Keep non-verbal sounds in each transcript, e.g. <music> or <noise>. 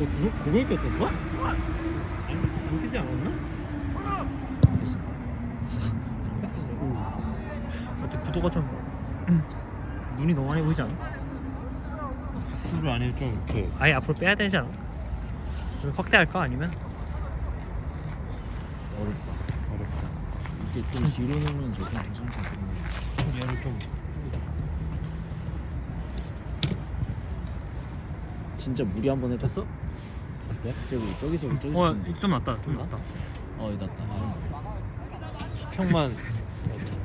너 그거, 그걸 꼈었어? 아니 안 끼지 않았나? 됐어. 어때 구도가 좀 음, 눈이 너무 많이 보이지 않아? 그걸 안에 좀 이렇게 아예 앞으로 빼야 되지 않아? 좀 확대할까 아니면? 어렵다. 어렵다. 이게 좀 뒤로 놓으면 저게 괜찮을 것 같은데. 얘를 좀 진짜 무리 한번 해봤어? 어때? 저기 저기서 저기서 어, 거. 좀 낫다 좀 낫다 어, 이거 낫다. 아. 수평만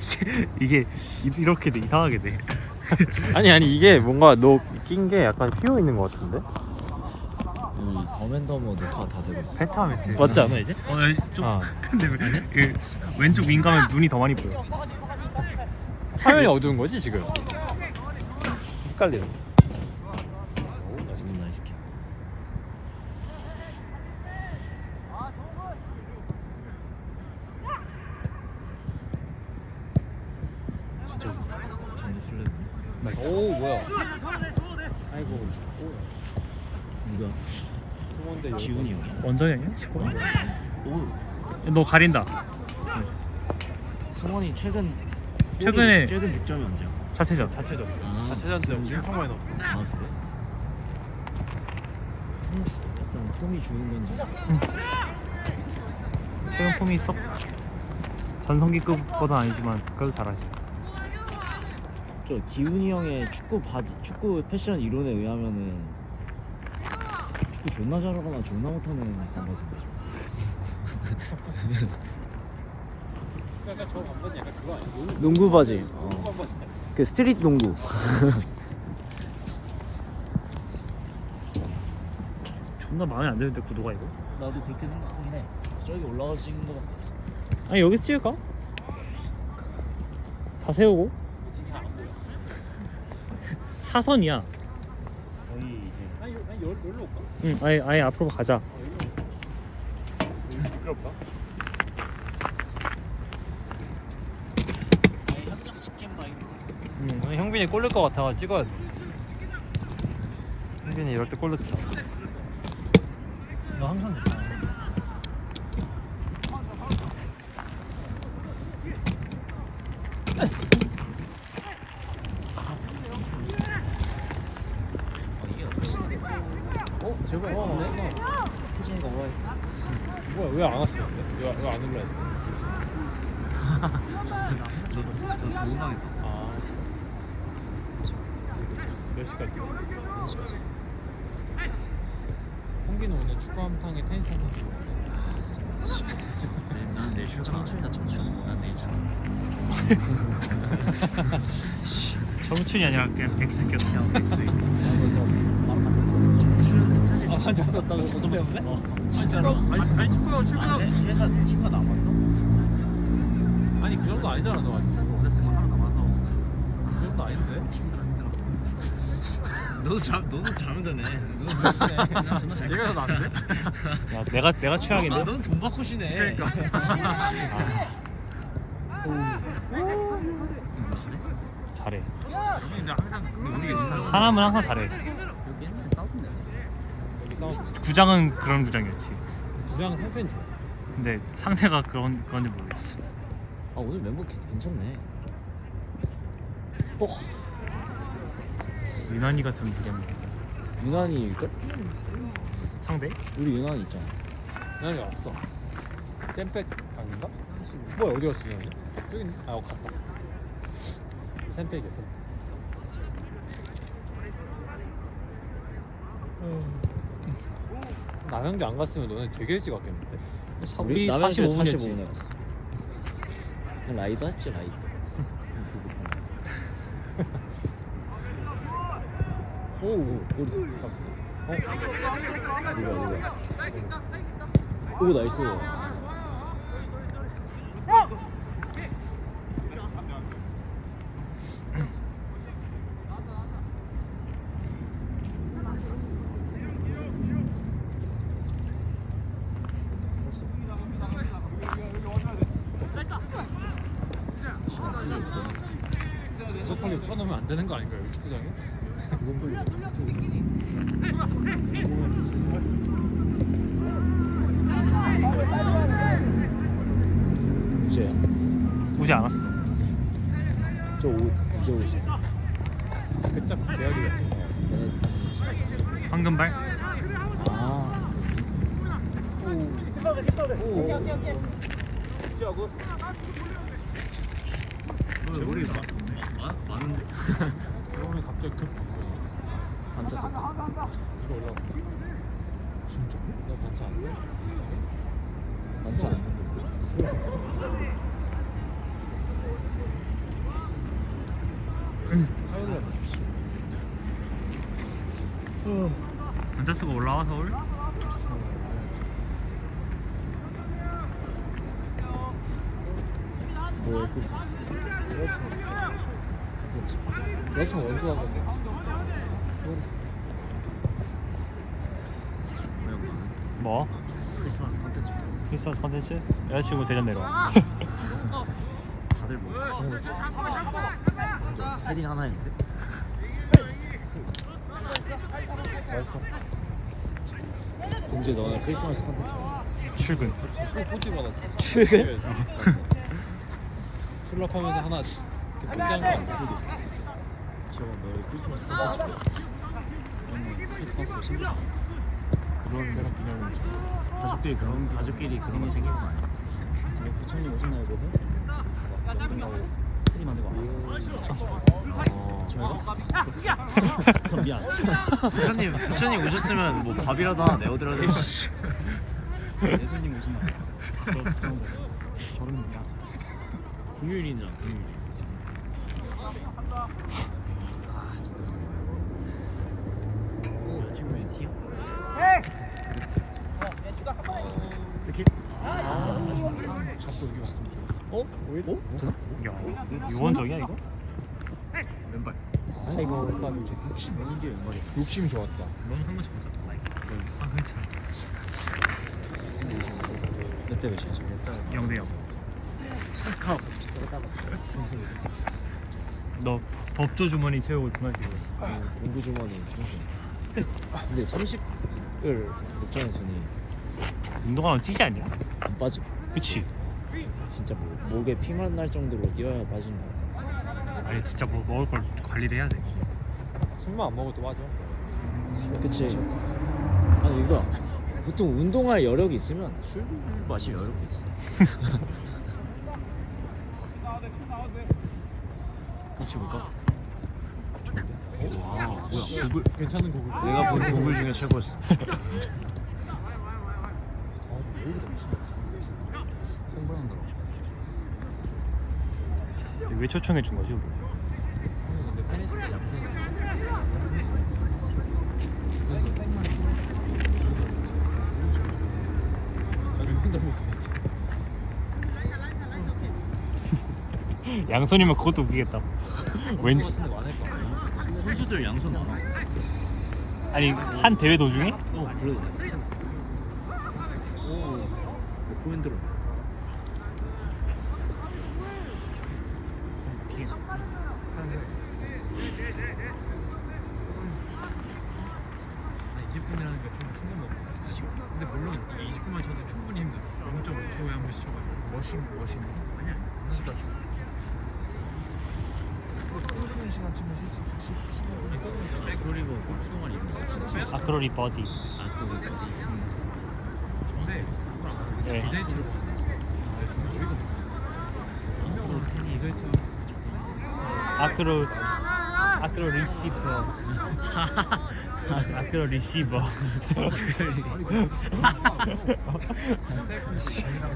<laughs> 이게 이- 이렇게 돼 이상하게 돼 <laughs> 아니 아니 이게 뭔가 너 낀 게 약간 휘어 있는 것 같은데? 이 더맨더머 녹화 다 되고 있어. 베타 돼 맞지 않아 이제? 어, 좀 아. 근데 왜, 그, 스- 왼쪽 윙 가면 눈이 더 많이 보여 화면이 어두운 거지 지금? 헷갈리네. 존나 시켜. 진짜 장도 술래네. 오 뭐야? 아이고. 누가? 홍원대 지훈이? 원전이 아니야? 19번? 오. 너 가린다 승원이 최근 최근에- 최근 득점이 언제야? 자체전 자체전. 아, 자체전 때 엄청 많이 넣었어. 아 그래? 성- 약간 폼이 죽은 건지. 최근 폼이 썩 전성기급보다 아니지만 그래도 잘하지 저 기훈이 형의 축구 바지 축구 패션 이론에 의하면은 축구 존나 잘하거나 존나 못하는 반바지인 거죠. 약간 저 반바지 약간 그거 아니야? 농구 바지. 농구 어. 반바지. 그 스트릿 농구. <laughs> 존나 마음에 안 드는데 구도가 이거 나도 그렇게 생각하긴 해. 저기 올라가서 찍는 거밖에 없어. 아니 여기서 찍을까? 다 세우고 사선이야 거의 이제 아니 여- 아니 여- 여기로 올까? 응 아예, 아예 앞으로 가자 미끄럽다. 아예 현장 치킨 바인. 응. 형빈이 꼴릴 것 같아 찍어야 돼. 형빈이 이럴 때 꼴렸다. 너 항상 그렇잖아 어? 제발. 어, 네. 태진이가 뭐야? 뭐야 왜 안 왔어? 왜왜안 올라왔어? 너, 너 도움당했다. 아. 몇 시까지? 몇 시까지? 홍빈은 오늘 축구 한탕에 테니스 한탕 들고 왔어. 난내 출장 청춘이다 청춘. 난 내장. 정춘이 <laughs> 아니라 그냥 백스 꼈어 백스 썼다고 어쩌 때문에? 어, 진짜로? 아니, 아니 축구야 축구야. 아, 내 회사 휴가도 안 봤어? 아니 그 정도 아니잖아 너 아직. 때 하루 남아서 그 정도 아닌데? 힘들어 힘들어. <laughs> 너도 자 너도 자면 되네. 너도. <laughs> 나 존나 잘. 내가 더 나은데? 야 내가 내가 최악인데? 아, 너는 돈 받고 쉬네. 그러니까. 잘해 잘해. 근데 항상 이상. 하나면 항상 잘해 여기 옛날에 싸웠던데. 여기 싸움. 구장은 그런 구장이었지 그냥 상태는 좋아. 근데 상태가 그런 그런지 모르겠어 아 오늘 멤버 괜- 괜찮네. 어? 유난히 같은 무게면 유난히일걸? 상대? 우리 유난히 있잖아. 유난히 왔어. 쌤백 아닌가? 뭐야 어디 갔어 유난히? 저기 있네. 아 어, 갔다. 쌤백이야 쌤백. 나경기 안 갔으면 너네 되게 일찍 왔겠는데? 우리 라면 45 분이었지. 45분에 갔어. 라이드 했지 라이드. 오, 오, 우리 어? 누가 누가? 오 나이스. 소칼리 쳐놓으면 안 되는 거 아닌가요? 축구장에? 무죄야 무지 않았어 저 옷, 무제 옷이 살짝 대열이 같은 거 황금발? 아 오. 오. 오. 우리 많은데? 그러면 갑자기 급. 단차 썼다. 이거 올라가. 진짜? 나 단차 안 돼? 단차 안 앉아 쓰고 올라와 서울? 뭐 있어? 여친 건데. 뭐? 크리스마스 컨텐츠. 크리스마스 컨텐츠? 여자친구 대전 내려와. <laughs> 다들 뭐 그런 거 헤딩 하나 했는데. 맛있어. 공제 너네 크리스마스 컨텐츠. 출근. 또 꼬지 받았지. 출근? <laughs> 술락하면서 하나 이렇게 포기한 거? 저거 너희 크리스마스 컨텐츠. 크리스마스 챙겨. 그런 그런 기념일. 가족들이 그런 가족끼리 그런 거 챙기는 거 아니야? 부처님 오셨나요? 끝나고 트리 만들고 와. 어, 저희가? 그럼 미안. 부처님 부처님 오셨으면 뭐 밥이라도 하나 내어드려야 되는 예수님 오시나? 저런 미안. 공휴일이잖아, 공휴일. 오, 친구의 티어. 이렇게? 아, 잡고 여기 왔어. 어? 왜? 어? 야, 유원적이야 이거? 왼발. 아니 이거 이제 욕심 많은 게 왼발이야. 욕심이 좋았다. 너무 한번 잡자. 아 괜찮아. 몇 대 몇이야 지금? 몇 살? 0 대 0. 스탑. 너 법조 주머니 채우고 있구나 지금. 공부 주머니 30. 근데 30을 목전에 주니 운동하면 찌지 않냐? 안 빠지. 그치? 진짜 뭐 목에 피만 날 정도로 뛰어야 빠지는 것 같아. 아니 진짜 뭐 먹을 걸 관리를 해야 돼. 술만 안 먹어도 맞아. 그치. 아니 이거 보통 운동할 여력이 있으면 술 마실 여력도 있어. <laughs> 같이 볼까? 와 뭐야 고글 괜찮은 곡을. 내가 본 고글 중에 최고였어. 아, 왜? 흥분한다. 왜 초청해 준 거지 우리? 근데 테니스 양승. 양손이면 그것도 웃기겠다. <laughs> 왠지 선수들 양손 많아. 아니 한 대회 도중에 어 그래. 오 포핸드로. 나 20분이라는 게좀 충분 먹고. 근데 물론 이게 20분만 쳐도 충분히 힘들어. 0.5초에 한 번씩 쳐가지고. 머신 머신 아니야. 시가 끄는 시간 치면 실제 10 15분 백그리고 골프 동아리 이런 거 진짜. 아크로리 버디. 아 그거 어디? 근데 네. 아, 아크로 아크로 리시버. 아크로 리시버.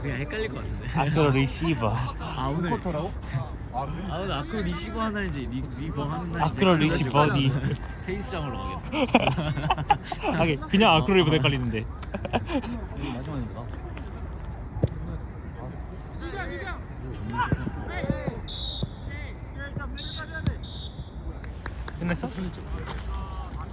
그냥 헷갈릴 것 같은데. 아크로 리시버. 아 오늘 쿼터라고? 아아 오늘 아크 리시버 날이지 리, 리버 하는 날이지. 아크로 리시버디. 테니스장으로 가겠다. 하긴 그냥 아크로 리버 헷갈리는데. 마지막인가? 끝났어? 틀리죠.